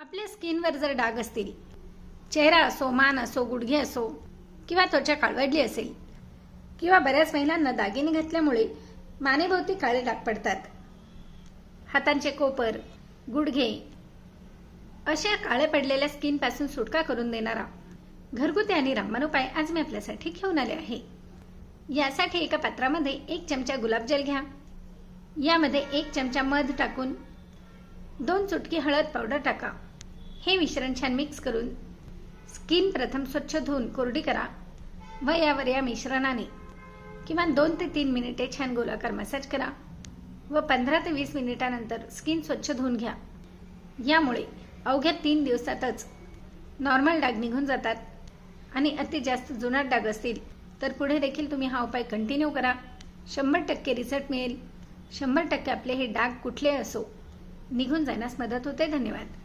आपल्या स्किनवर जर डाग असतील चेहरा असो मान असो गुडघे असो किंवा त्वचा काळवडली असेल किंवा बऱ्याच महिलांना दागिने घातल्यामुळे मानेभोवती काळे डाग पडतात. हातांचे कोपर गुडघे अशा काळे पडलेल्या स्किनपासून सुटका करून देणारा घरगुती आणि रामबाण उपाय आज मी आपल्यासाठी घेऊन आले आहे. यासाठी एका पात्रामध्ये एक चमचा गुलाबजल घ्या. यामध्ये एक चमचा मध टाकून दोन चुटकी हळद पावडर टाका. हे मिश्रण छान मिक्स करून स्किन प्रथम स्वच्छ धुवून कोरडी करा व यावर या मिश्रणाने किमान दोन ते तीन मिनिटे छान गोलाकार मसाज करा व पंधरा ते वीस मिनिटानंतर स्किन स्वच्छ धुवून घ्या. यामुळे अवघ्या तीन दिवसातच नॉर्मल डाग निघून जातात आणि अति जास्त जुनाट डाग असतील तर पुढे देखील तुम्ही हा उपाय कंटिन्यू करा. शंभर टक्के रिझल्ट मिळेल. शंभर टक्के आपले हे डाग कुठले असो निघून जाण्यास मदत होते. धन्यवाद.